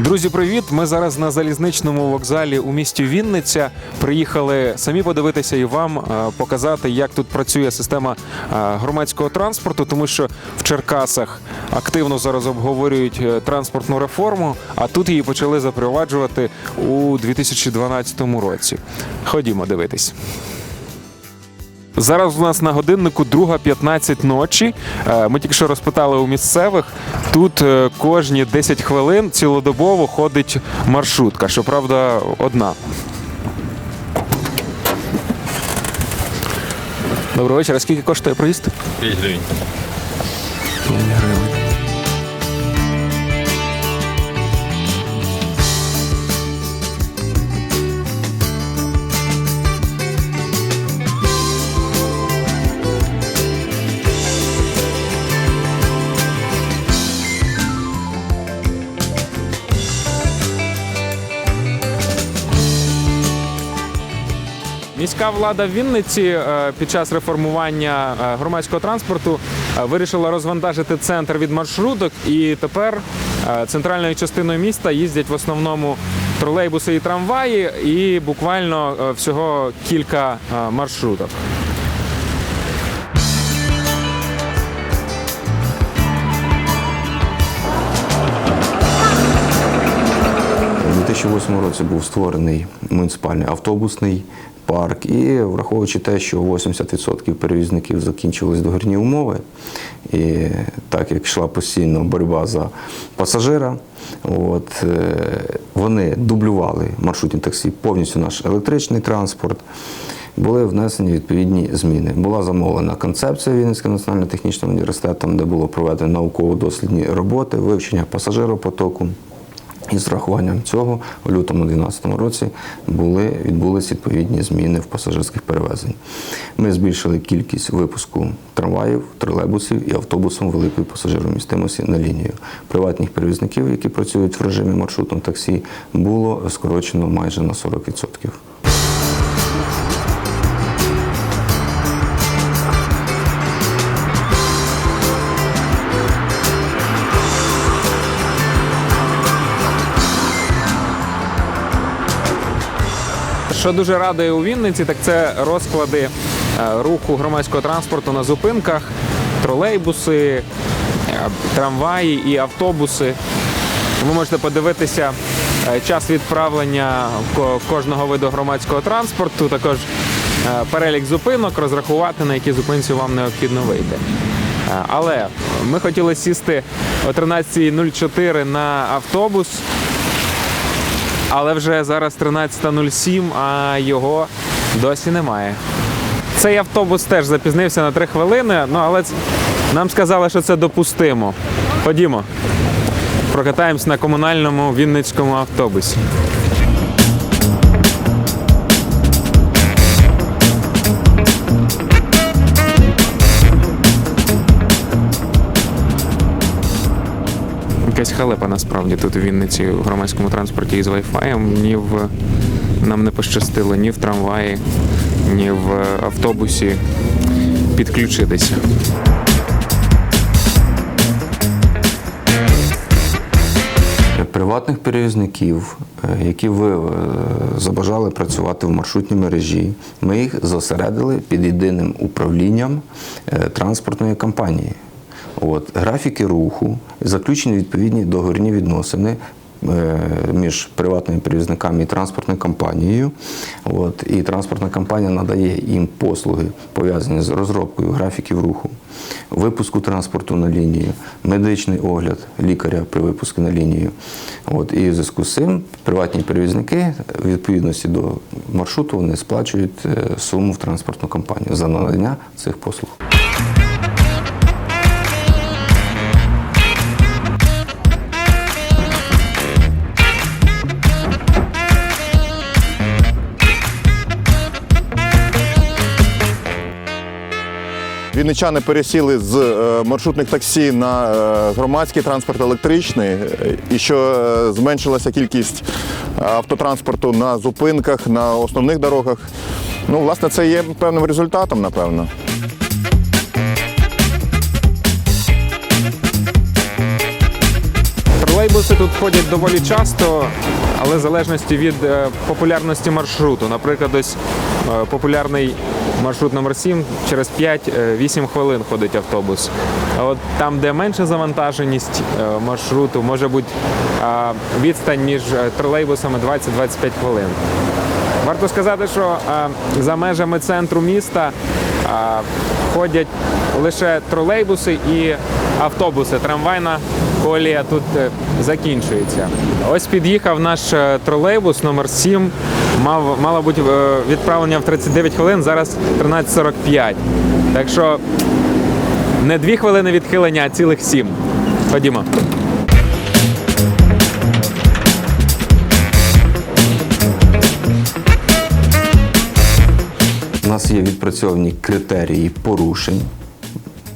Друзі, привіт! Ми зараз на залізничному вокзалі у місті Вінниця. Приїхали самі подивитися і вам е, показати, як тут працює система е, громадського транспорту, тому що в Черкасах активно зараз обговорюють е, транспортну реформу, а тут її почали запроваджувати у 2012 році. Ходімо дивитись. Зараз у нас на годиннику 2.15 ночі. Е, Ми тільки що розпитали у місцевих. Тут е, кожні 10 хвилин цілодобово ходить маршрутка, щоправда, одна. Доброго вечора. Скільки коштує проїзд? 5 гривень. 5 гривень. Міська влада в Вінниці е, під час реформування е, громадського транспорту е, вирішила розвантажити центр від маршруток, і тепер центральною частиною міста їздять в основному тролейбуси і трамваї, і буквально всього кілька маршруток. У 2008 році був створений муніципальний автобусний парк, і враховуючи те, що 80% перевізників закінчились догірні умови, і так як йшла постійно боротьба за пасажира, от, е, вони дублювали маршрутні таксі, повністю наш електричний транспорт. Були внесені відповідні зміни. Була замовлена концепція Вінницьким національним технічним університетом, де було проведено науково-дослідні роботи, вивчення пасажиропотоку. І з рахуванням цього у лютому 2012 році були, відбулись відповідні зміни в пасажирських перевезень. Ми збільшили кількість випуску трамваїв, тролейбусів і автобусом великої пасажиромістимості на лінію. Приватних перевізників, які працюють в режимі маршрутного таксі, було скорочено майже на 40%. Що дуже радує у Вінниці, так це розклади е, руху громадського транспорту на зупинках, тролейбуси, е, трамваї і автобуси. Ви можете подивитися е, час відправлення кожного виду громадського транспорту, також перелік зупинок, розрахувати, на які зупинці вам необхідно вийти. Але ми хотіли сісти о 13.04 на автобус, але вже зараз 13.07, а його досі немає. Цей автобус теж запізнився на 3 хвилини, ну але нам сказали, що це допустимо. Ходімо. Прокатаємось на комунальному вінницькому автобусі. Якась халепа насправді тут у Вінниці в громадському транспорті із Wi-Fi. Ні в нам не пощастило ні в трамваї, ні в автобусі підключитися. Приватних перевізників, е, які ви е, забажали працювати в маршрутній мережі, ми їх зосередили під єдиним управлінням е, транспортної компанії. От, графіки руху, заключені відповідні договірні відносини е, між приватними перевізниками і транспортною компанією. От, і транспортна компанія надає їм послуги, пов'язані з розробкою графіків руху, випуску транспорту на лінію, медичний огляд лікаря при випуску на лінію. От, і в зв'язку з цим приватні перевізники в відповідності до маршруту вони сплачують е, суму в транспортну компанію за надання цих послуг. Вінничани пересіли з е, маршрутних таксі на е, громадський транспорт електричний, і що е, зменшилася кількість автотранспорту на зупинках, на основних дорогах. Ну, власне, це є певним результатом, напевно. Тролейбуси тут ходять доволі часто, але в залежності від популярності маршруту. Наприклад, ось популярний маршрут номер 7 через 5-8 хвилин ходить автобус. А от там, де менша завантаженість е, маршруту, може бути е, відстань між е, тролейбусами 20-25 хвилин. Варто сказати, що е, за межами центру міста е, ходять лише тролейбуси і автобуси. Трамвайна колія тут е, закінчується. Ось під'їхав наш е, тролейбус номер 7 Мав, мало бути е, відправлення в 39 хвилин, зараз 13.45. Так що не дві хвилини відхилення, а цілих сім. Ходімо. У нас є відпрацьовані критерії порушень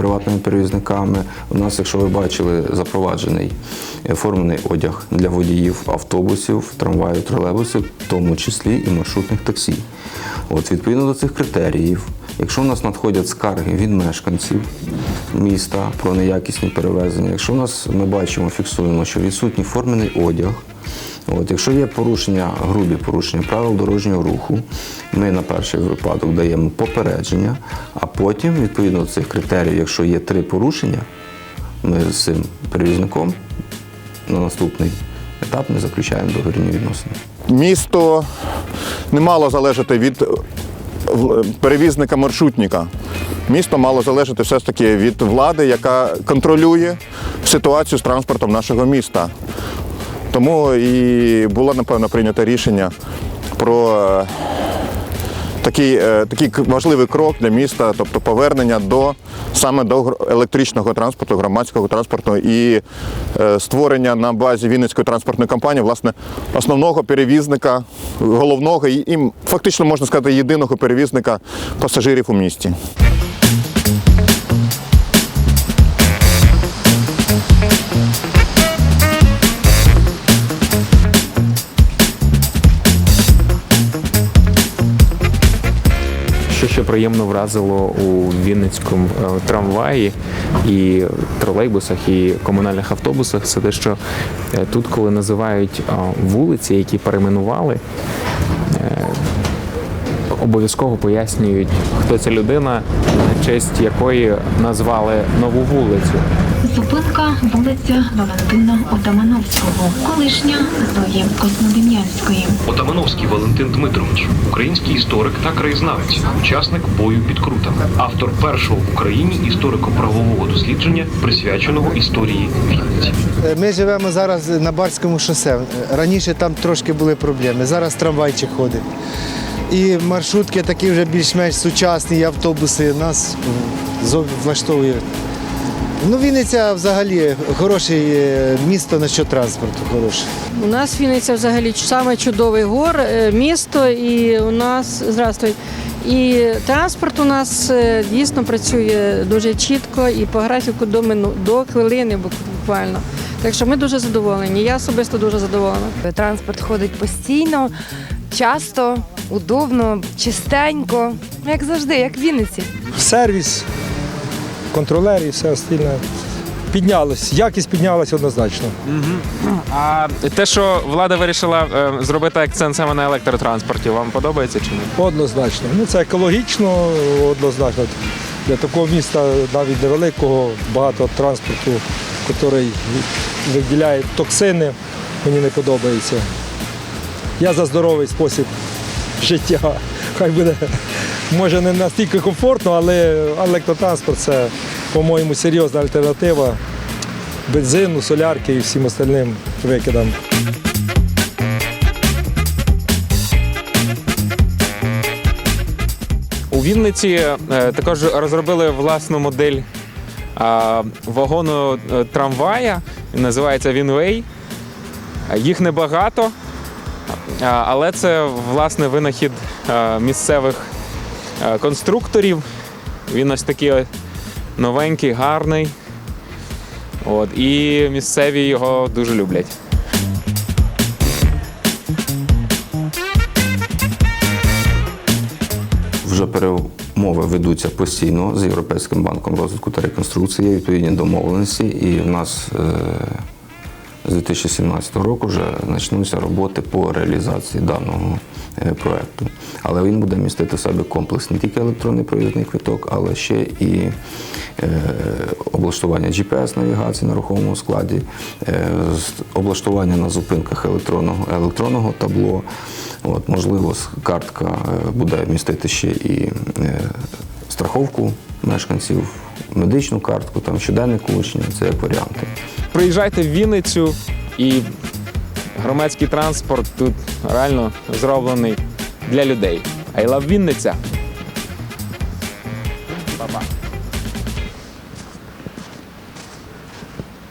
приватними перевізниками. У нас, якщо ви бачили, запроваджений формений одяг для водіїв автобусів, трамваїв, тролейбусів, в тому числі і маршрутних таксі. От відповідно до цих критеріїв, якщо у нас надходять скарги від мешканців міста про неякісні перевезення, якщо у нас ми бачимо, фіксуємо, що відсутній формений одяг. От, якщо є порушення, грубі порушення правил дорожнього руху, ми на перший випадок даємо попередження, а потім, відповідно до цих критеріїв, якщо є три порушення, ми з цим перевізником на наступний етап ми заключаємо договірні відносини. Місто не мало залежати від е, перевізника маршрутника. Місто мало залежати все ж таки від влади, яка контролює ситуацію з транспортом нашого міста. Тому і було, напевно, прийнято рішення про е, такий, е, такий важливий крок для міста, тобто повернення до саме до електричного транспорту, громадського транспорту і е, створення на базі Вінницької транспортної компанії власне основного перевізника, головного і, і фактично можна сказати єдиного перевізника пасажирів у місті. Що ще приємно вразило у Вінницькому е, трамваї і тролейбусах, і комунальних автобусах, це те, що е, тут, коли називають вулиці, які перейменували, обов'язково пояснюють, хто ця людина, на честь якої назвали нову вулицю. Зупинка вулиця Валентина Отамановського, колишня Зої Коснодем'янської. Отамановський Валентин Дмитрович, український історик та краєзнавець, учасник бою під Крутами, автор першого в Україні історико-правового дослідження, присвяченого історії Вінниці. Е, Ми живемо зараз на Барському шосе. Раніше там трошки були проблеми. Зараз трамвайчик ходить. І маршрутки такі вже більш-менш сучасні, і автобуси нас зов- влаштовує. Ну, Вінниця взагалі хороше місто на що транспорту. Хороше. У нас Вінниця взагалі саме чудовий гор, е, місто, і у нас здравствуй. І транспорт у нас е, дійсно працює дуже чітко і по графіку до мину до хвилини буквально. Так що ми дуже задоволені. Я особисто дуже задоволена. Транспорт ходить постійно, часто, удобно, чистенько, як завжди, як в Вінниці. сервіс, контролер і все остальне. Піднялось, якість піднялась однозначно. А те, що влада вирішила е, зробити акцент саме на електротранспорті, вам подобається чи ні? Однозначно. Ну це екологічно, однозначно. Для такого міста, навіть невеликого, багато транспорту, який виділяє токсини, мені не подобається. Я за здоровий спосіб життя. Хай буде, може, не настільки комфортно, але електротранспорт це, по-моєму, серйозна альтернатива бензину, солярки і всім остальним викидам. У Вінниці е, також розробили власну модель е, вагону е, трамвая, називається Вінвей. Їх небагато, але це власне винахід місцевих конструкторів. Він ось такий новенький, гарний. От, і місцеві його дуже люблять. Вже перемови ведуться постійно з Європейським банком розвитку та реконструкції, відповідні домовленості, і в нас е, з 2017 року вже почнуться роботи по реалізації даного е, проекту. Але він буде містити в себе комплекс не тільки електронний проїзний квиток, але ще і е, облаштування GPS-навігації на рухомому складі, е, облаштування на зупинках електронного, електронного табло. От, можливо, картка буде містити ще і страховку мешканців, медичну картку, там щоденник учня, це як варіанти. Приїжджайте в Вінницю і громадський транспорт тут реально зроблений для людей. Love Вінниця!